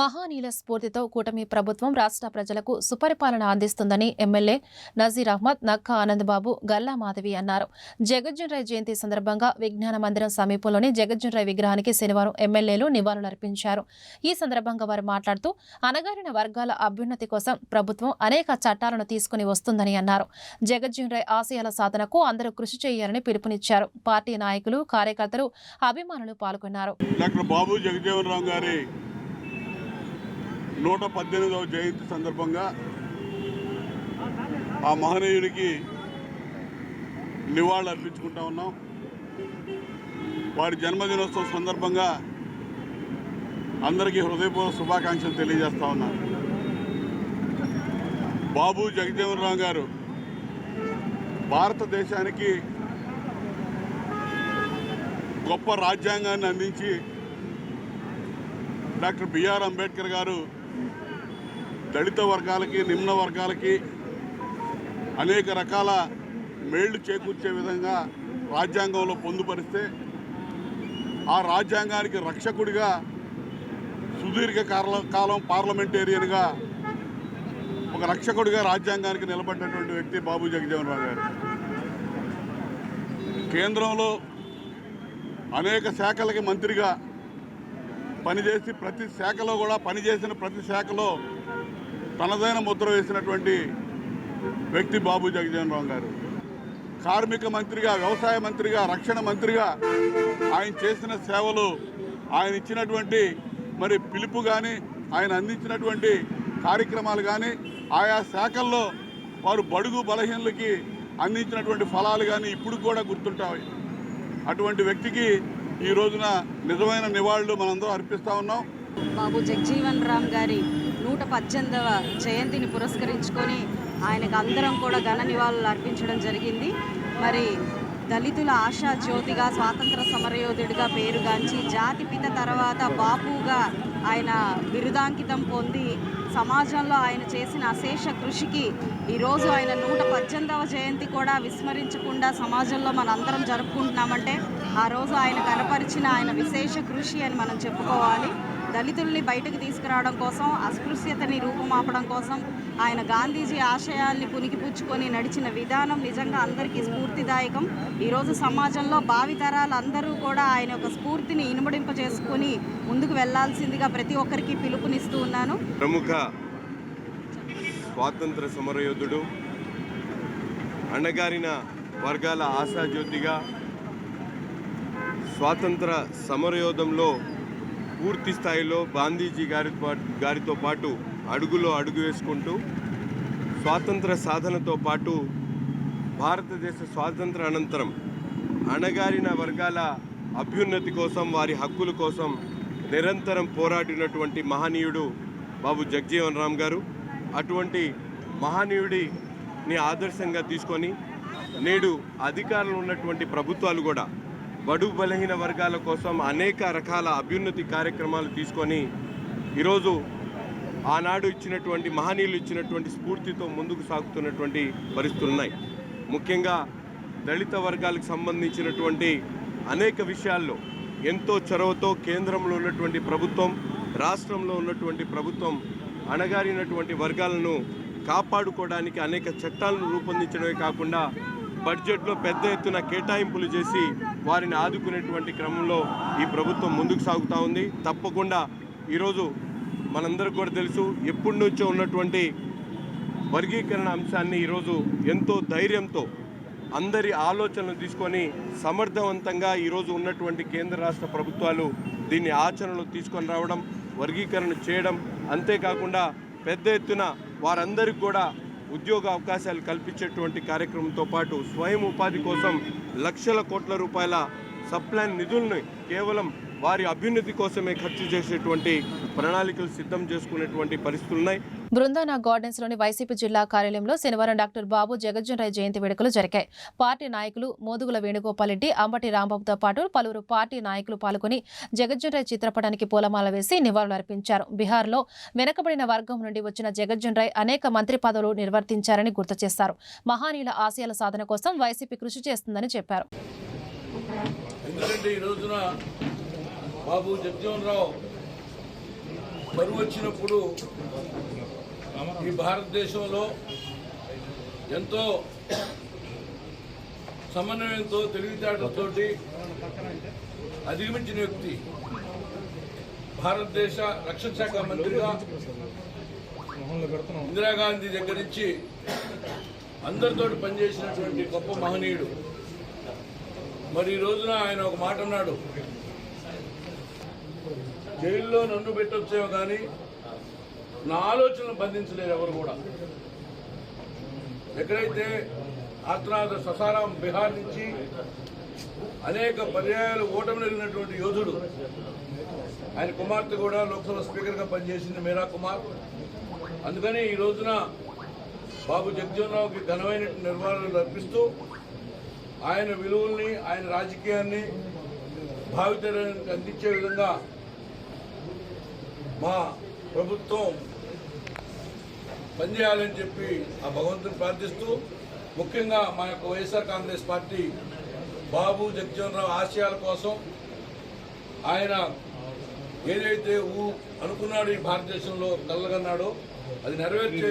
మహానీల స్ఫూర్తితో కూటమి ప్రభుత్వం రాష్ట్ర ప్రజలకు సుపరిపాలన అందిస్తుందని ఎమ్మెల్యే నజీర్ అహ్మద్ నక్క ఆనందబాబు గల్లా మాధవి అన్నారు. జగజ్జనరాయ్ జయంతి సందర్భంగా విజ్ఞాన మందిరం సమీపంలోని జగజ్జనరాయ్ విగ్రహానికి శనివారం ఎమ్మెల్యేలు నివాళులర్పించారు. ఈ సందర్భంగా వారు మాట్లాడుతూ అణగారిన వర్గాల అభ్యున్నతి కోసం ప్రభుత్వం అనేక చట్టాలను తీసుకుని వస్తుందని అన్నారు. జగజ్జనరాయ్ ఆశయాల సాధనకు అందరూ కృషి చేయాలని పిలుపునిచ్చారు. పార్టీ నాయకులు కార్యకర్తలు అభిమానులు పాల్గొన్నారు. డాక్టర్ బాబు గారి నూట పద్దెనిమిదవ జయంతి సందర్భంగా ఆ మహనీయుడికి నివాళులు అర్పించుకుంటా ఉన్నాం. వారి జన్మదినోత్సవం సందర్భంగా అందరికీ హృదయపూర్వక శుభాకాంక్షలు తెలియజేస్తా ఉన్నాను బాబు జగజీవన్ గారు భారతదేశానికి గొప్ప రాజ్యాంగాన్ని అందించి డాక్టర్ బిఆర్ అంబేద్కర్ గారు దళిత వర్గాలకి నిమ్న వర్గాలకి అనేక రకాల మేళ్ళు చేకూర్చే విధంగా రాజ్యాంగంలో పొందుపరిస్తే ఆ రాజ్యాంగానికి రక్షకుడిగా సుదీర్ఘ కాలం పార్లమెంటేరియన్గా ఒక రక్షకుడిగా రాజ్యాంగానికి నిలబడినటువంటి వ్యక్తి బాబు జగజీవన్ రావు గారు. కేంద్రంలో అనేక శాఖలకి మంత్రిగా పనిచేసి ప్రతి శాఖలో కూడా పనిచేసిన ప్రతి శాఖలో తనదైన ముద్ర వేసినటువంటి వ్యక్తి బాబు జగజీవన్ రావు గారు. కార్మిక మంత్రిగా వ్యవసాయ మంత్రిగా రక్షణ మంత్రిగా ఆయన చేసిన సేవలు ఆయన ఇచ్చినటువంటి మరి పిలుపు కానీ ఆయన అందించినటువంటి కార్యక్రమాలు కానీ ఆయా శాఖల్లో వారు బడుగు బలహీనలకి అందించినటువంటి ఫలాలు కానీ ఇప్పుడు కూడా గుర్తుంటాయి. అటువంటి వ్యక్తికి ఈ రోజున నిజమైన నివాళులు మనందరం అర్పిస్తా ఉన్నాం. బాబు జగ్జీవన్ రామ్ గారి నూట పద్దెనిమిదవ జయంతిని పురస్కరించుకొని ఆయనకు అందరం కూడా ఘన నివాళులు అర్పించడం జరిగింది. మరి దళితుల ఆశా జ్యోతిగా స్వాతంత్ర సమరయోధుడిగా పేరుగాంచి జాతిపిత తర్వాత బాపుగా ఆయన బిరుదాంకితం పొంది సమాజంలో ఆయన చేసిన అశేష కృషికి ఈరోజు ఆయన నూట పద్దెనిమిదవ జయంతి కూడా విస్మరించకుండా సమాజంలో మనందరం జరుపుకుంటున్నామంటే ఆ రోజు ఆయన కనపరిచిన ఆయన విశేష కృషి అని మనం చెప్పుకోవాలి. దళితుల్ని బయటకు తీసుకురావడం కోసం అస్పృశ్యతని రూపుమాపడం కోసం ఆయన గాంధీజీ ఆశయాల్ని పునికిపుచ్చుకొని నడిచిన విధానం నిజంగా అందరికీ స్ఫూర్తిదాయకం. ఈరోజు సమాజంలో భావితరాలు అందరూ కూడా ఆయన యొక్క స్ఫూర్తిని ఇనుమడింప చేసుకొని ముందుకు వెళ్ళాల్సిందిగా ప్రతి ఒక్కరికి పిలుపునిస్తూ ఉన్నాను. ప్రముఖ స్వాతంత్ర సమరయోధుడు అణగారిన వర్గాల ఆశాజ్యోతిగా స్వాతంత్ర సమరయోధంలో పూర్తి స్థాయిలో గాంధీజీ గారి గారితో పాటు అడుగులో అడుగు వేసుకుంటూ స్వాతంత్ర సాధనతో పాటు భారతదేశ స్వాతంత్ర అనంతరం అణగారిన వర్గాల అభ్యున్నతి కోసం వారి హక్కుల కోసం నిరంతరం పోరాడినటువంటి మహనీయుడు బాబు జగజీవన్ రామ్ గారు. అటువంటి మహనీయుడిని ఆదర్శంగా తీసుకొని నేడు అధికారంలో ఉన్నటువంటి ప్రభుత్వాలు కూడా బడు బలహీన వర్గాల కోసం అనేక రకాల అభ్యున్నతి కార్యక్రమాలు తీసుకొని ఈరోజు ఆనాడు ఇచ్చినటువంటి మహనీయులు ఇచ్చినటువంటి స్ఫూర్తితో ముందుకు సాగుతున్నటువంటి పరిస్థితులు ఉన్నాయి. ముఖ్యంగా దళిత వర్గాలకు సంబంధించినటువంటి అనేక విషయాల్లో ఎంతో చొరవతో కేంద్రంలో ఉన్నటువంటి ప్రభుత్వం రాష్ట్రంలో ఉన్నటువంటి ప్రభుత్వం అణగారినటువంటి వర్గాలను కాపాడుకోవడానికి అనేక చట్టాలను రూపొందించడమే కాకుండా బడ్జెట్లో పెద్ద ఎత్తున కేటాయింపులు చేసి వారిని ఆదుకునేటువంటి క్రమంలో ఈ ప్రభుత్వం ముందుకు సాగుతూ ఉంది. తప్పకుండా ఈరోజు మనందరికీ కూడా తెలుసు ఎప్పటి నుంచో ఉన్నటువంటి వర్గీకరణ అంశాన్ని ఈరోజు ఎంతో ధైర్యంతో అందరి ఆలోచనలు తీసుకొని సమర్థవంతంగా ఈరోజు ఉన్నటువంటి కేంద్ర రాష్ట్ర ప్రభుత్వాలు దీన్ని ఆచరణలో తీసుకొని రావడం వర్గీకరణ చేయడం అంతేకాకుండా పెద్ద ఎత్తున వారందరికీ కూడా ఉద్యోగ అవకాశాలు కల్పించేటువంటి కార్యక్రమంతో పాటు స్వయం ఉపాధి కోసం లక్షల కోట్ల రూపాయల సప్లాన్ నిధుల్ని కేవలం వారి అభ్యున్నతి కోసమే ఖర్చు చేసేటువంటి ప్రణాళికలు సిద్ధం చేసుకునేటువంటి పరిస్థితులు ఉన్నాయి. బృందానా గార్డెన్స్లోని వైసీపీ జిల్లా కార్యాలయంలో శనివారం డాక్టర్ బాబు జగజ్జన్ రాయ్ జయంతి వేడుకలు జరిగాయి. పార్టీ నాయకులు మోదుగుల వేణుగోపాల్ రెడ్డి అంబటి రాంబాబుతో పాటు పలువురు పార్టీ నాయకులు పాల్గొని జగజ్జన్ రాయ్ చిత్రపటానికి పూలమాల వేసి నివాళులర్పించారు బీహార్లో వెనకబడిన వర్గం నుండి వచ్చిన జగజ్జన్ రాయ్ అనేక మంత్రి పదవులు నిర్వర్తించారని గుర్తు చేశారు. మహానీయుల ఆశయాల సాధన కోసం వైసీపీ కృషి చేస్తుందని చెప్పారు. ఎందుకంటే ఈ రోజున బాబు జగజీవన్ రావు బరువు వచ్చినప్పుడు ఈ భారతదేశంలో ఎంతో సమన్వయంతో తెలివితేటతో అధిగమించిన వ్యక్తి భారతదేశ రక్షణ శాఖ మంత్రిగా ఇందిరాగాంధీ దగ్గర నుంచి అందరితోటి పనిచేసినటువంటి గొప్ప మహనీయుడు. మరి ఈ రోజున ఆయన ఒక మాట అన్నాడు. జైల్లో నన్ను పెట్టొచ్చేవో కానీ నా ఆలోచనలు బంధించలేరు ఎవరు కూడా. ఎక్కడైతే ఆత్మనాథ ససారాం బీహార్ నుంచి అనేక పర్యాయాలు ఓటమి జరిగినటువంటి యోధుడు ఆయన కుమార్తె కూడా లోక్సభ స్పీకర్గా పనిచేసింది మీరా కుమార్. అందుకని ఈ రోజున బాబు జగజీవనరావుకి ఘనమైన నిర్వహణలు అర్పిస్తూ ఆయన విలువల్ని ఆయన రాజకీయాన్ని భావితరానికి అందించే విధంగా మా ప్రభుత్వం పనిచేయాలని చెప్పి ఆ భగవంతుని ప్రార్థిస్తూ ముఖ్యంగా మా యొక్క వైఎస్ఆర్ కాంగ్రెస్ పార్టీ బాబు జగజీవనరావు ఆశయాల కోసం ఆయన ఏదైతే ఊ అనుకున్నాడు ఈ భారతదేశంలో కలగన్నాడో అది నెరవేర్చే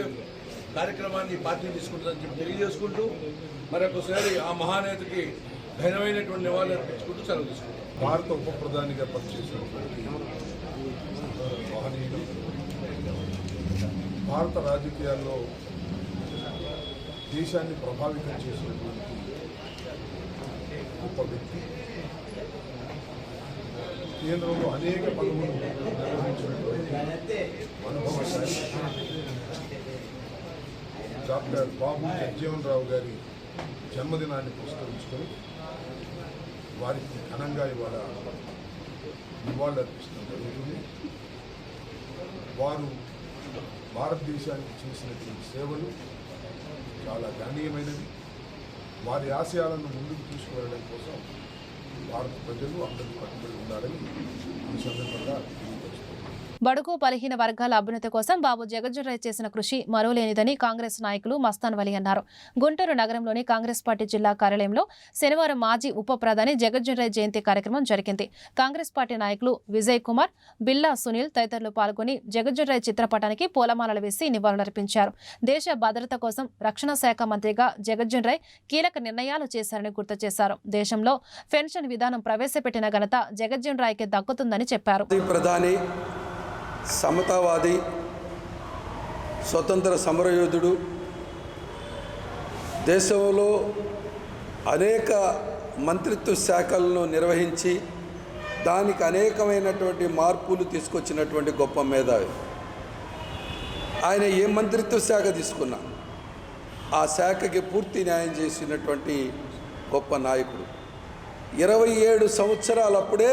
కార్యక్రమాన్ని పార్టీ తీసుకుంటుందని చెప్పి తెలియజేసుకుంటూ మరొకసారి ఆ మహానేతకి ఘనమైనటువంటి నివాళులు అర్పించుకుంటూ సెలవు తీసుకుంటాం. భారత ఉప ప్రధానిగా పనిచేసినటువంటి మహనీయుడు భారత రాజకీయాల్లో దేశాన్ని ప్రభావితం చేసినటువంటి గొప్ప వ్యక్తి. కేంద్రంలో అనేక పదవులు నిర్వహించినటువంటి అనుభవశాలి. డాక్టర్ బాబు జగ్జీవన్ రావు గారి జన్మదినాన్ని పురస్కరించుకొని వారికి ఘనంగా ఇవాళ నివాళులు అర్పిస్తడం జరుగుతుంది. వారు భారతదేశానికి చేసినటువంటి సేవలు చాలా గణనీయమైనవి. వారి ఆశయాలను ముందుకు తీసుకువెళ్ళడం కోసం భారత ప్రజలు అందరూ కట్టుబడి ఉండాలని ఈ సందర్భంగా బడుగు బలహీన వర్గాల అభ్యున్నతి కోసం బాబు జగజ్జన్ రాయ్ చేసిన కృషి మరోలేనిదని కాంగ్రెస్ నాయకులు మస్తాన్ వలి అన్నారు. గుంటూరు నగరంలోని కాంగ్రెస్ పార్టీ జిల్లా కార్యాలయంలో శనివారం మాజీ ఉప ప్రధాని జగజ్జన్ రాయ్ జయంతి కార్యక్రమం జరిగింది. కాంగ్రెస్ పార్టీ నాయకులు విజయ్ కుమార్ బిల్లా సునీల్ తదితరులు పాల్గొని జగజ్జన్ రాయ్ చిత్రపటానికి పూలమాలలు వేసి నివాళులర్పించారు. దేశ భద్రత కోసం రక్షణ శాఖ మంత్రిగా జగజ్జన్ రాయ్ కీలక నిర్ణయాలు చేశారని గుర్తు చేశారు. దేశంలో పెన్షన్ విధానం ప్రవేశపెట్టిన ఘనత జగజ్జన్ రాయ్కి దక్కుతుందని చెప్పారు. ప్రధాని సమతావాది స్వతంత్ర సమరయోధుడు. దేశంలో అనేక మంత్రిత్వ శాఖలను నిర్వహించి దానికి అనేకమైనటువంటి మార్పులు తీసుకొచ్చినటువంటి గొప్ప మేధావి. ఆయన ఏ మంత్రిత్వ శాఖ తీసుకున్నా ఆ శాఖకి పూర్తి న్యాయం చేసినటువంటి గొప్ప నాయకుడు. ఇరవై ఏడు సంవత్సరాలప్పుడే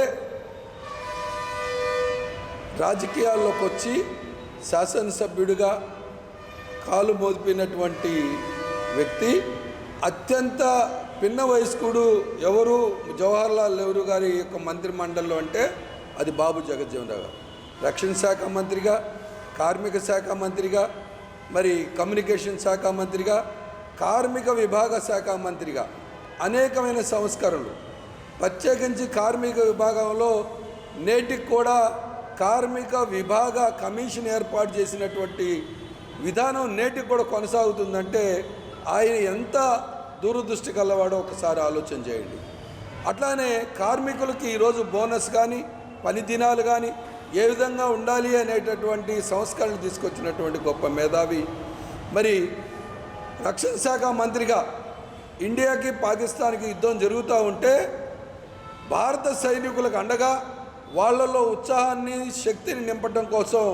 రాజకీయాల్లోకి వచ్చి శాసనసభ్యుడిగా కాలు మోదిపోయినటువంటి వ్యక్తి అత్యంత పిన్న వయస్కుడు ఎవరు? జవహర్లాల్ నెహ్రూ గారి యొక్క మంత్రి మండలిలో అంటే అది బాబు జగజ్జీవన్ రావు గారు. రక్షణ శాఖ మంత్రిగా కార్మిక శాఖ మంత్రిగా మరి కమ్యూనికేషన్ శాఖ మంత్రిగా కార్మిక విభాగ శాఖ మంత్రిగా అనేకమైన సంస్కరణలు. ప్రత్యేకించి కార్మిక విభాగంలో నేటికి కూడా కార్మిక విభాగ కమిషన్ ఏర్పాటు చేసినటువంటి విధానం నేటికి కూడా కొనసాగుతుందంటే ఆయన ఎంత దూరదృష్టి కలవాడో ఒకసారి ఆలోచన చేయండి. అట్లానే కార్మికులకి ఈరోజు బోనస్ కానీ పని దినాలు కానీ ఏ విధంగా ఉండాలి అనేటటువంటి సంస్కరణలు తీసుకొచ్చినటువంటి గొప్ప మేధావి. మరి రక్షణ శాఖ మంత్రిగా ఇండియాకి పాకిస్తాన్కి యుద్ధం జరుగుతూ ఉంటే భారత సైనికులకు అండగా వాళ్ళలో ఉత్సాహాన్ని శక్తిని నింపడం కోసం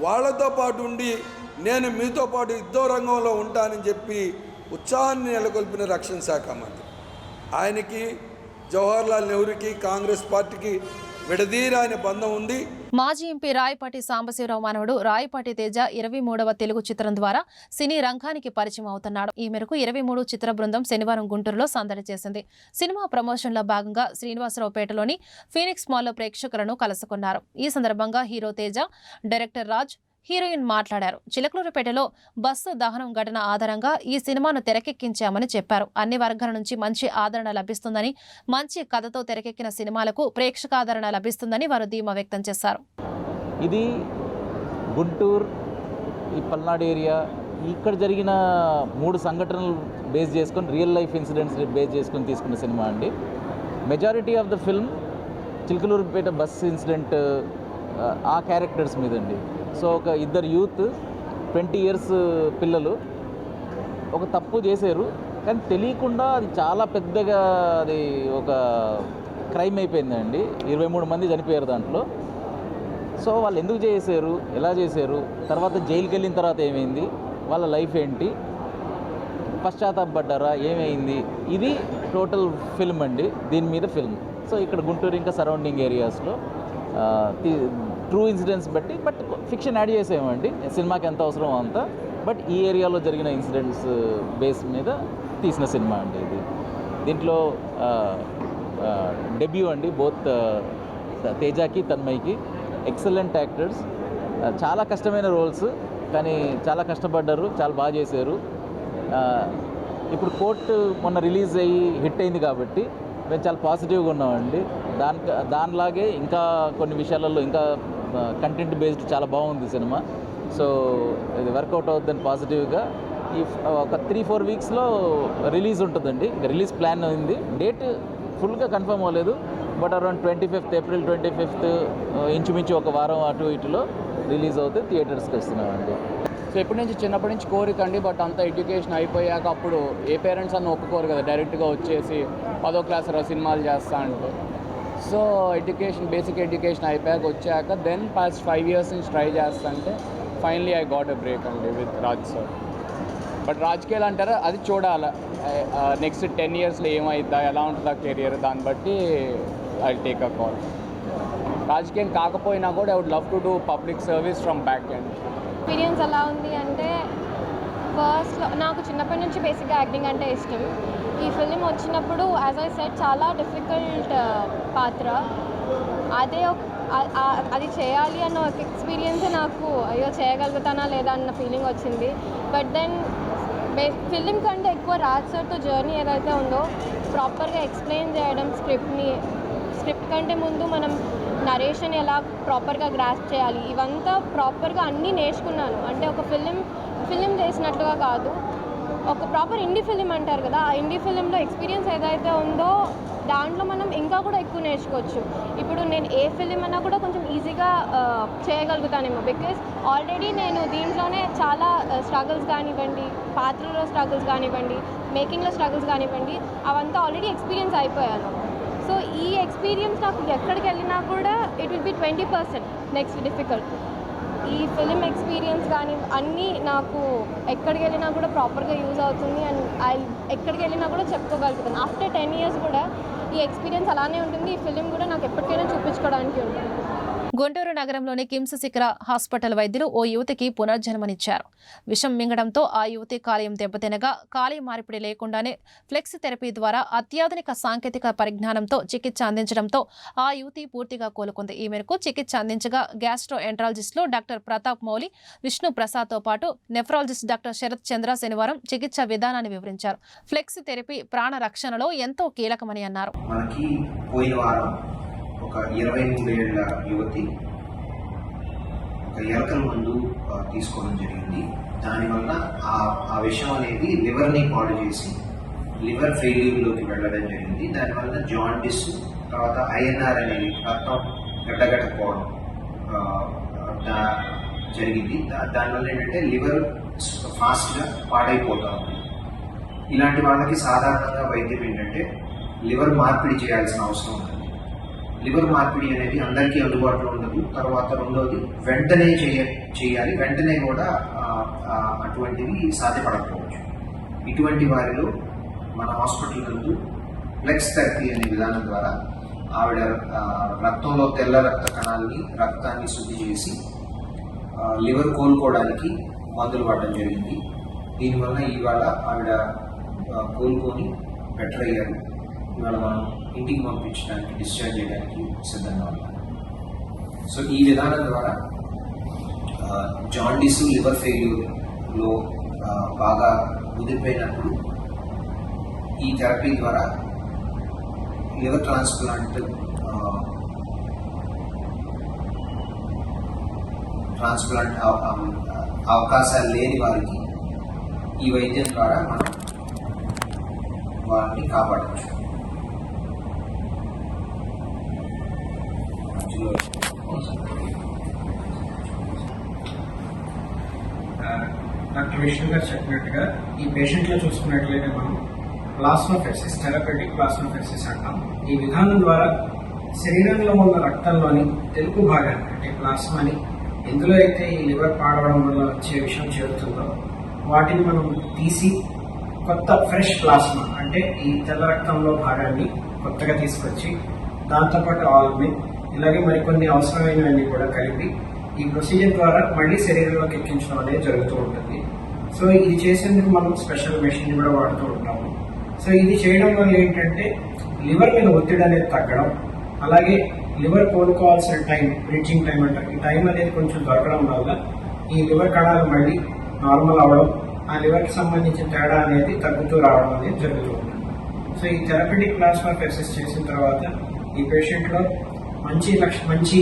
వాళ్ళతో పాటు ఉండి నేను మీతో పాటు యుద్ధ రంగంలో ఉంటానని చెప్పి ఉత్సాహాన్ని నెలకొల్పిన రక్షణ శాఖ మంత్రి. ఆయనకి జవహర్లాల్ నెహ్రూకి కాంగ్రెస్ పార్టీకి విడదీరాని బంధం ఉంది. మాజీ ఎంపీ రాయపాటి సాంబశివరావు మానవుడు రాయపాటి తేజ ఇరవై మూడవ తెలుగు చిత్రం ద్వారా సినీ రంగానికి పరిచయం అవుతున్నాడు. ఈ మేరకు ఇరవై మూడు చిత్ర బృందం శనివారం గుంటూరులో సందడి చేసింది. సినిమా ప్రమోషన్లో భాగంగా శ్రీనివాసరావుపేటలోని ఫీనిక్స్ మాల్లో ప్రేక్షకులను కలుసుకున్నారు. ఈ సందర్భంగా hero Teja director Raj heroine మాట్లాడారు. చిలకలూరుపేటలో బస్సు దహనం ఘటన ఆధారంగా ఈ సినిమాను తెరకెక్కించామని చెప్పారు. అన్ని వర్గాల నుంచి మంచి ఆదరణ లభిస్తుందని మంచి కథతో తెరకెక్కిన సినిమాలకు ప్రేక్షకాదరణ లభిస్తుందని వారు ధీమా వ్యక్తం చేశారు. ఇది గుంటూరు ఈ పల్నాడు ఏరియా. ఇక్కడ జరిగిన మూడు సంఘటనలు బేస్ చేసుకొని రియల్ లైఫ్ ఇన్సిడెంట్స్ బేస్ చేసుకొని తీసుకున్న సినిమా అండి. Majority of the film Chilakaluripeta bus incident ఆ క్యారెక్టర్స్ మీద అండి సో ఒక ఇద్దరు యూత్ ట్వంటీ ఇయర్స్ పిల్లలు ఒక తప్పు చేశారు. కానీ తెలియకుండా అది చాలా పెద్దగా అది ఒక క్రైమ్ అయిపోయిందండి. ఇరవై మూడు మంది చనిపోయారు దాంట్లో. సో వాళ్ళు ఎందుకు చేశారు? ఎలా చేశారు? తర్వాత జైలుకి వెళ్ళిన తర్వాత ఏమైంది? వాళ్ళ లైఫ్ ఏంటి? పశ్చాత్తాపడ్డారా? ఏమైంది? ఇది టోటల్ ఫిల్మ్ అండి. దీని మీద ఫిల్మ్. సో ఇక్కడ గుంటూరు ఇంకా సరౌండింగ్ ఏరియాస్లో ట్రూ ఇన్సిడెంట్స్ బట్టి బట్ ఫిక్షన్ యాడ్ చేసామండి సినిమాకి ఎంత అవసరమో అంత. బట్ ఈ ఏరియాలో జరిగిన ఇన్సిడెంట్స్ uh, బేస్ మీద తీసిన సినిమా అండి ఇది. దీంట్లో uh, uh, డెబ్యూ అండి బోత్ తేజాకి తన్మయ్కి ఎక్సలెంట్ యాక్టర్స్. చాలా కష్టమైన రోల్స్ కానీ చాలా కష్టపడ్డారు చాలా బాగా చేశారు. ఇప్పుడు కోర్టు మొన్న రిలీజ్ అయ్యి హిట్ అయింది కాబట్టి మేము చాలా పాజిటివ్గా ఉన్నామండి. దాని దానిలాగే ఇంకా కొన్ని విషయాలలో ఇంకా కంటెంట్ బేస్డ్ చాలా బాగుంది సినిమా. సో ఇది వర్కౌట్ అవుతుంది పాజిటివ్గా ఈ ఒక త్రీ ఫోర్ వీక్స్లో రిలీజ్ ఉంటుందండి. రిలీజ్ ప్లాన్ అయింది. డేట్ ఫుల్గా కన్ఫర్మ్ అవ్వలేదు. But around twenty fifth April twenty fifth ఇంచుమించు ఒక వారం అటు ఇటులో రిలీజ్ అవుతే థియేటర్స్కి వస్తున్నామండి. సో ఎప్పటి నుంచి చిన్నప్పటి నుంచి కోరిక అండి. బట్ అంత ఎడ్యుకేషన్ అయిపోయాక అప్పుడు ఏ పేరెంట్స్ అన్న ఒప్పుకోరు కదా. డైరెక్ట్గా వచ్చేసి పదో క్లాస్ సినిమాలు చేస్తా అంటే. సో ఎడ్యుకేషన్ బేసిక్ ఎడ్యుకేషన్ అయిపోయాక వచ్చాక దెన్ పాస్ట్ ఫైవ్ ఇయర్స్ నుంచి ట్రై చేస్తుంటే finally I got a break అండి విత్ రాజ్ సార్ బట్ రాజకీయాలు అంటారా అది చూడాలి. నెక్స్ట్ టెన్ ఇయర్స్లో ఏమవుతుందా ఎలా ఉంటుందా కెరియర్ దాన్ని బట్టి ఐ టేక్ అ కాల్ రాజకీయం కాకపోయినా కూడా I would love to do public service from back end experience ఎలా ఉంది అంటే ఫస్ట్లో నాకు చిన్నప్పటి నుంచి బేసిక్గా యాక్టింగ్ అంటే ఇష్టం. ఈ ఫిలిం వచ్చినప్పుడు యాజ్ ఐ సెట్ చాలా డిఫికల్ట్ uh, పాత్ర. అదే ఒక- అది చేయాలి అన్న ఒక ఎక్స్పీరియన్స్ నాకు అయ్యో చేయగలుగుతానా లేదా అన్న ఫీలింగ్ వచ్చింది. బట్ దెన్ బే ఫిలిం కంటే ఎక్కువ రాజ్ సార్తో జర్నీ ఏదైతే ఉందో ప్రాపర్గా ఎక్స్ప్లెయిన్ చేయడం స్క్రిప్ట్ని స్క్రిప్ట్ కంటే ముందు మనం నరేషన్ ఎలా ప్రాపర్గా గ్రాస్ చేయాలి. ఇవంతా ప్రాపర్గా అన్నీ నేర్చుకున్నాను. అంటే ఒక ఫిలిం ఫిలిం చేసినట్లుగా కాదు. ఒక ప్రాపర్ ఇండి ఫిలిం అంటారు కదా ఆ ఇండి ఫిలింలో ఎక్స్పీరియన్స్ ఏదైతే ఉందో దాంట్లో మనం ఇంకా కూడా ఎక్కువ నేర్చుకోవచ్చు. ఇప్పుడు నేను ఏ ఫిలిం అన్నా కూడా కొంచెం ఈజీగా చేయగలుగుతానేమో. బికాస్ ఆల్రెడీ నేను దీంట్లోనే చాలా స్ట్రగుల్స్ కానివ్వండి పాత్రలో స్ట్రగుల్స్ కానివ్వండి మేకింగ్లో స్ట్రగుల్స్ కానివ్వండి అవంతా ఆల్రెడీ ఎక్స్పీరియన్స్ అయిపోయాను. సో ఈ ఎక్స్పీరియన్స్ నాకు ఎక్కడికి వెళ్ళినా కూడా it will be twenty percent next difficult ఈ ఫిలిం ఎక్స్పీరియన్స్ కానీ అన్నీ నాకు ఎక్కడికి వెళ్ళినా కూడా ప్రాపర్గా యూజ్ అవుతుంది అండ్ ఐ ఎక్కడికి వెళ్ళినా కూడా చెప్పుకోగలుగుతాను. ఆఫ్టర్ టెన్ ఇయర్స్ కూడా ఈ ఎక్స్పీరియన్స్ అలానే ఉంటుంది. ఈ ఫిలిం కూడా నాకు ఎప్పటికైనా చూపించుకోవడానికి ఉంటుంది. గుంటూరు నగరంలోని కిమ్స్ శిఖర హాస్పిటల్ వైద్యులు ఓ యువతికి పునర్జన్మనిచ్చారు. విషం మింగడంతో ఆ యువతి కాలేయం దెబ్బతినగా కాలేయ మార్పిడి లేకుండానే ఫ్లెక్స్ థెరపీ ద్వారా అత్యాధునిక సాంకేతిక పరిజ్ఞానంతో చికిత్స అందించడంతో ఆ యువతి పూర్తిగా కోలుకుంది. ఈ మేరకు చికిత్స అందించగా గ్యాస్ట్రో ఎంట్రాలజిస్టులు డాక్టర్ ప్రతాప్ మౌలి విష్ణు ప్రసాద్తో పాటు నెఫ్రాలజిస్ట్ డాక్టర్ శరత్ చంద్ర శనివారం చికిత్స విధానాన్ని వివరించారు. ఫ్లెక్స్ థెరపీ ప్రాణ రక్షణలో ఎంతో కీలకమని అన్నారు. మనకి పోయిన వారం ఒక ఇరవై మూడేళ్ళ యువతి ఒక ఎలకల మందు తీసుకోవడం జరిగింది. దానివల్ల ఆ ఆ విషయం అనేది లివర్ని పాడు చేసి లివర్ ఫెయిల్యూర్లోకి వెళ్ళడం జరిగింది. దానివల్ల జాండిస్ తర్వాత ఐఎన్ఆర్ అనేది రక్తం గడ్డగట్టకపోవడం జరిగింది. దానివల్ల ఏంటంటే లివర్ ఫాస్ట్గా పాడైపోతా ఉంది ఇలాంటి వాళ్ళకి సాధారణంగా వైద్యం ఏంటంటే లివర్ మార్పిడి చేయాల్సిన అవసరం ఉంటుంది లివర్ మార్పిడి అనేది అందరికీ అందుబాటులో ఉండదు. తర్వాత రెండోది వెంటనే చేయ చేయాలి. వెంటనే కూడా అటువంటివి సాధ్యపడకపోవచ్చు. ఇటువంటి వారిలో మన హాస్పిటల్ నందు ఫ్లెక్స్ థెరపీ అనే విధానం ద్వారా ఆవిడ రక్తంలో తెల్ల రక్త కణాలని రక్తాన్ని శుద్ధి చేసి లివర్ కోలుకోవడానికి మందులు పడడం జరిగింది. దీనివల్ల ఇవాళ ఆవిడ కోలుకొని బెటర్ అయ్యారు. ఇవాళ మనం ఇంటికి పంపించడానికి డిశ్చార్జ్ చేయడానికి సిద్ధంగా ఉన్నారు. సో ఈ విధానం ద్వారా జాండీసు జాండీస్ లివర్ ఫెయిల్యూర్లో బాగా కుదిరిపోయినప్పుడు ఈ థెరపీ ద్వారా లివర్ ట్రాన్స్ప్లాంట్ ట్రాన్స్ప్లాంట్ అవకాశాలు లేని వారికి ఈ వైద్యం ద్వారా మనం వారిని కాపాడవచ్చు. డాక్టర్ విష్ణు గారు చెప్పినట్టుగా ఈ పేషెంట్లో చూసుకున్నట్లయితే మనం ప్లాస్మోఫెసిస్ థెరపటిక్ ప్లాస్మోఫెసిస్ అంటాం. ఈ విధానం ద్వారా శరీరంలో ఉన్న రక్తంలోని తెలుపు భాగాన్ని అంటే ప్లాస్మాని ఎందులో అయితే ఈ లివర్ పాడవడం వల్ల వచ్చే విషయం చేరుతుందో వాటిని మనం తీసి కొత్త ఫ్రెష్ ప్లాస్మా అంటే ఈ తెల్ల రక్తంలో భాగాన్ని కొత్తగా తీసుకొచ్చి దాంతోపాటు ఆల్మిన్ ఇలాగే మరికొన్ని అవసరమైనవన్నీ కూడా కలిపి ఈ ప్రొసీజర్ ద్వారా మళ్ళీ శరీరంలోకి ఎక్కించడం అనేది జరుగుతూ ఉంటుంది. సో ఇది చేసేందుకు మనం స్పెషల్ మెషిన్ కూడా వాడుతూ ఉంటాము. సో ఇది చేయడం వల్ల ఏంటంటే లివర్ మీద ఒత్తిడి అనేది తగ్గడం అలాగే లివర్ కోలుకోవాల్సిన టైం బ్రీచింగ్ టైం అంటారు. ఈ టైం అనేది కొంచెం దొరకడం వల్ల ఈ లివర్ కణాలు మళ్ళీ నార్మల్ అవ్వడం ఆ లివర్కి సంబంధించిన తేడా అనేది తగ్గుతూ రావడం అనేది జరుగుతూ ఉంటుంది. సో ఈ థెరపటిక్ ప్లాస్మా ఎక్సెస్ చేసిన తర్వాత ఈ పేషెంట్లో మంచి లక్ష మంచి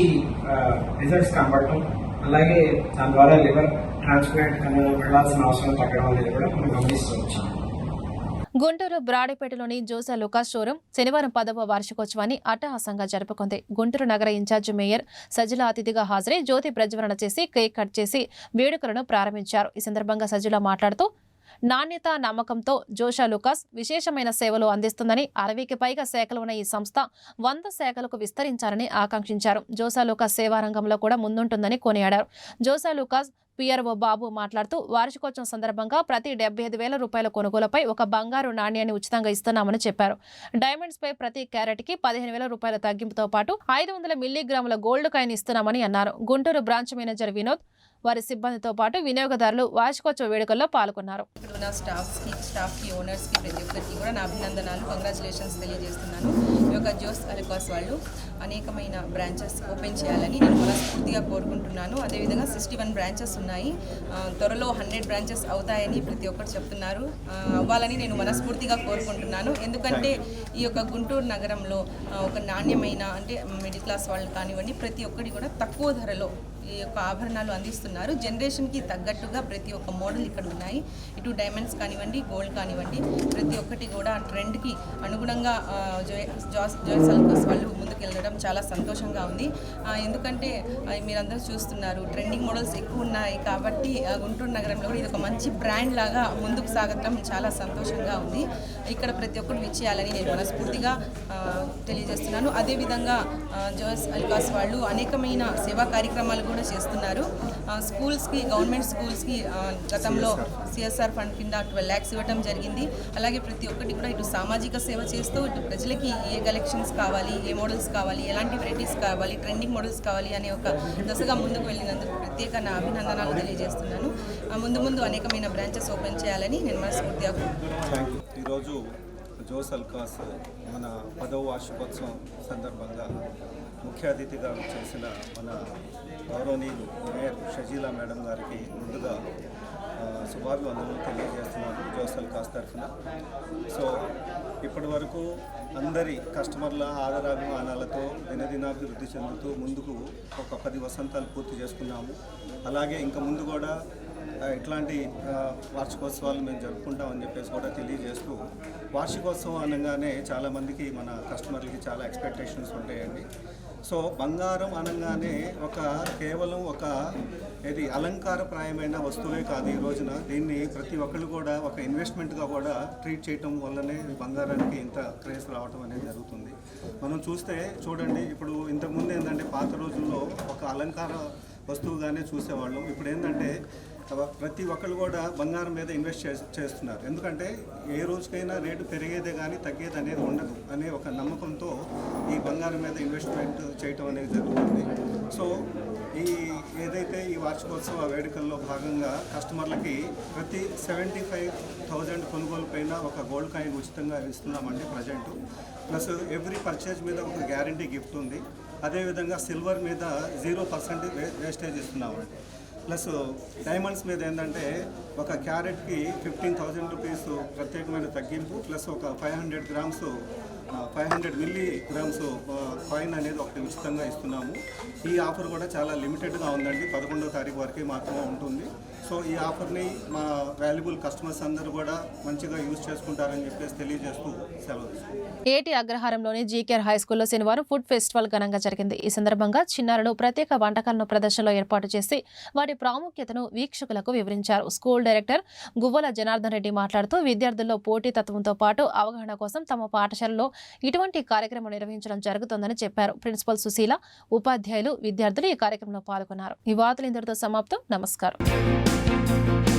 రిజల్ట్స్ కనబడటం అలాగే దాని ద్వారా లివర్ ట్రాన్స్ప్లాంట్ కన్నా వెళ్ళాల్సిన అవసరం తగ్గడం అనేది కూడా మనం గమనిస్తూ వచ్చాం. గుంటూరు బ్రాడేపేటలోని జోసా లుకాస్ షోరూం శనివారం పదవ వార్షికోత్సవాన్ని అట్టహాసంగా జరుపుకుంది. గుంటూరు నగర ఇన్ఛార్జి మేయర్ సజిల అతిథిగా హాజరై జ్యోతి ప్రజ్వలన చేసి కేక్ కట్ చేసి వేడుకలను ప్రారంభించారు. ఈ సందర్భంగా సజిల మాట్లాడుతూ నాణ్యత నమ్మకంతో జోషా లుకాస్ విశేషమైన సేవలు అందిస్తుందని అరవైకి పైగా శాఖలు ఉన్న ఈ సంస్థ వంద శాఖలకు విస్తరించాలని ఆకాంక్షించారు. జోసా లుకాస్ సేవా రంగంలో కూడా ముందుంటుందని కొనియాడారు. జోసా లుకాస్ పిఆర్ఓ బాబు మాట్లాడుతూ వార్షికోత్సవం సందర్భంగా ప్రతి డెబ్బై ఐదు వేల రూపాయల కొనుగోలుపై ఒక బంగారు నాణ్యాన్ని ఉచితంగా ఇస్తున్నామని చెప్పారు. డైమండ్స్పై ప్రతి క్యారెట్కి పదిహేను వేల రూపాయల తగ్గింపుతో పాటు ఐదు వందల మిల్లీగ్రాముల గోల్డ్ కాయిన్ ఇస్తున్నామని అన్నారు. గుంటూరు బ్రాంచ్ మేనేజర్ వినోద్ వారి సిబ్బందితో పాటు వినియోగదారులు వార్షికోత్సవ వేడుకల్లో పాల్గొన్నారు. ఇక్కడ ఉన్న స్టాఫ్స్కి స్టాఫ్కి ఓనర్స్కి ప్రతి ఒక్కరికి కూడా నా అభినందనాలు కంగ్రాచులేషన్స్ తెలియజేస్తున్నాను. యొక్క జోస్ అలికాస్ వాళ్ళు అనేకమైన బ్రాంచెస్ ఓపెన్ చేయాలని నేను మనస్ఫూర్తిగా కోరుకుంటున్నాను. అదేవిధంగా సిక్స్టీ వన్ బ్రాంచెస్ ఉన్నాయి. త్వరలో హండ్రెడ్ బ్రాంచెస్ అవుతాయని ప్రతి ఒక్కరు చెప్తున్నారు. అవ్వాలని నేను మనస్ఫూర్తిగా కోరుకుంటున్నాను. ఎందుకంటే ఈ యొక్క గుంటూరు నగరంలో ఒక నాణ్యమైన అంటే మిడిల్ క్లాస్ వాళ్ళు కానివ్వండి ప్రతి ఒక్కటి కూడా తక్కువ ధరలో ఈ యొక్క ఆభరణాలు అందిస్తున్నారు. జనరేషన్కి తగ్గట్టుగా ప్రతి ఒక్క మోడల్ ఇక్కడ ఉన్నాయి. ఇటు డైమండ్స్ కానివ్వండి గోల్డ్ కానివ్వండి ప్రతి ఒక్కటి కూడా ట్రెండ్కి అనుగుణంగా జాస్ జోయ్ సల్కస్ వాళ్ళు ముందుకు వెళ్ళడం చాలా సంతోషంగా ఉంది. ఎందుకంటే మీరందరూ చూస్తున్నారు ట్రెండింగ్ మోడల్స్ ఎక్కువ ఉన్నాయి కాబట్టి గుంటూరు నగరంలో కూడా ఇది ఒక మంచి బ్రాండ్ లాగా ముందుకు సాగటం చాలా సంతోషంగా ఉంది. ఇక్కడ ప్రతి ఒక్కరు విచ్చేయాలని నేను మనస్ఫూర్తిగా తెలియజేస్తున్నాను. అదేవిధంగా జోస్ అల్కాస్ వాళ్ళు అనేకమైన సేవా కార్యక్రమాలు కూడా చేస్తున్నారు. స్కూల్స్కి గవర్నమెంట్ స్కూల్స్కి గతంలో సిఎస్ఆర్ ఫండ్ కింద ట్వెల్వ్ ల్యాక్స్ ఇవ్వడం జరిగింది. అలాగే ప్రతి ఒక్కటి కూడా ఇటు సామాజిక సేవ చేస్తూ ఇటు ప్రజలకి ఏ కలెక్షన్స్ కావాలి ఏ మోడల్స్ కావాలి ఎలాంటి వెరైటీస్ కావాలి ట్రెండింగ్ మోడల్స్ కావాలి అనే ఒక దశగా ముందుకు వెళ్ళినందుకు ప్రత్యేక నా అభినందనాలు తెలియజేస్తున్నాను. ఆ, ముందు ముందు అనేకమైన బ్రాంచెస్ ఓపెన్ చేయాలని నేను మనస్ఫూర్తిగా ఈరోజు జోస్ అల్కాస్ మన పదవ వార్షికోత్సవం సందర్భంగా ముఖ్య అతిథిగా చేసిన మన గౌరవనీయులు మేయర్ షజీలా మేడం గారికి ముందుగా శుభాభివందనలు తెలియజేస్తున్నాను జోస్ అల్కాస్ తరఫున. సో ఇప్పటి వరకు అందరి కస్టమర్ల ఆదరాభిమానాలతో దినదినాభివృద్ధి చెందుతూ ముందుకు ఒక పది వసంతాలు పూర్తి చేసుకున్నాము. అలాగే ఇంకా ముందు కూడా ఇట్లాంటి వార్షికోత్సవాలు మేము జరుపుకుంటామని చెప్పేసి కూడా తెలియజేస్తూ వార్షికోత్సవం అనగానే చాలామందికి మన కస్టమర్లకి చాలా ఎక్స్పెక్టేషన్స్ ఉంటాయండి. సో బంగారం అనగానే ఒక కేవలం ఒక ఇది అలంకారప్రాయమైన వస్తువే కాదు ఈ రోజున. దీన్ని ప్రతి ఒక్కళ్ళు కూడా ఒక ఇన్వెస్ట్మెంట్గా కూడా ట్రీట్ చేయటం వల్లనే బంగారానికి ఇంత క్రేజ్ రావటం అనేది జరుగుతుంది. మనం చూస్తే చూడండి ఇప్పుడు ఇంతకుముందు ఏంటంటే పాత రోజుల్లో ఒక అలంకార వస్తువుగానే చూసేవాళ్ళం. ఇప్పుడు ఏంటంటే ప్రతి ఒక్కరు కూడా బంగారం మీద ఇన్వెస్ట్ చే చేస్తున్నారు. ఎందుకంటే ఏ రోజుకైనా రేటు పెరిగేదే కానీ తగ్గేది అనేది ఉండదు అనే ఒక నమ్మకంతో ఈ బంగారం మీద ఇన్వెస్ట్మెంట్ చేయటం అనేది జరుగుతుంది. సో ఈ ఏదైతే ఈ వార్షికోత్సవ వేడుకల్లో భాగంగా కస్టమర్లకి ప్రతి సెవెంటీ ఫైవ్ థౌజండ్ కొనుగోలు పైన ఒక గోల్డ్ కాయిన్ ఉచితంగా ఇస్తున్నామండి ప్రజెంట్ ప్లస్ ఎవ్రీ పర్చేజ్ మీద ఒక గ్యారంటీ గిఫ్ట్ ఉంది. అదేవిధంగా సిల్వర్ మీద జీరో పర్సెంట్ వేస్టేజ్ ఇస్తున్నామండి. ప్లస్ డైమండ్స్ మీద ఏంటంటే ఒక క్యారెట్కి ఫిఫ్టీన్ థౌజండ్ రూపీస్ ప్రత్యేకమైన తగ్గింపు ప్లస్ ఒక five hundred grams five hundred milligrams coin అనేది ఒకటి ఉచితంగా ఇస్తున్నాము. ఈ ఆఫర్ కూడా చాలా లిమిటెడ్గా ఉందండి. పదకొండవ తారీఖు వరకే మాత్రమే ఉంటుంది. సో ఈ ఆఫర్ని మా వాల్యుబుల్ కస్టమర్స్ అందరూ కూడా మంచిగా యూజ్ చేసుకుంటారని చెప్పేసి తెలియజేస్తూ సెలవు ఏటి అగ్రహారంలోని జీకేఆర్ హై స్కూల్లో శనివారం ఫుడ్ ఫెస్టివల్ ఘనంగా జరిగింది. ఈ సందర్భంగా చిన్నారులు ప్రత్యేక వంటకాలను ప్రదర్శనలో ఏర్పాటు చేసి వాటి ప్రాముఖ్యతను వీక్షకులకు వివరించారు. స్కూల్ డైరెక్టర్ గువ్వల జనార్దన్ రెడ్డి మాట్లాడుతూ విద్యార్థుల్లో పోటీతత్వంతో పాటు అవగాహన కోసం తమ పాఠశాలలో ఇటువంటి కార్యక్రమం నిర్వహించడం జరుగుతుందని చెప్పారు. ప్రిన్సిపల్ సుశీల ఉపాధ్యాయులు విద్యార్థులు ఈ కార్యక్రమంలో పాల్గొన్నారు. ఈ వార్తలు ఇంతటితో సమాప్తం. నమస్కారం. thank you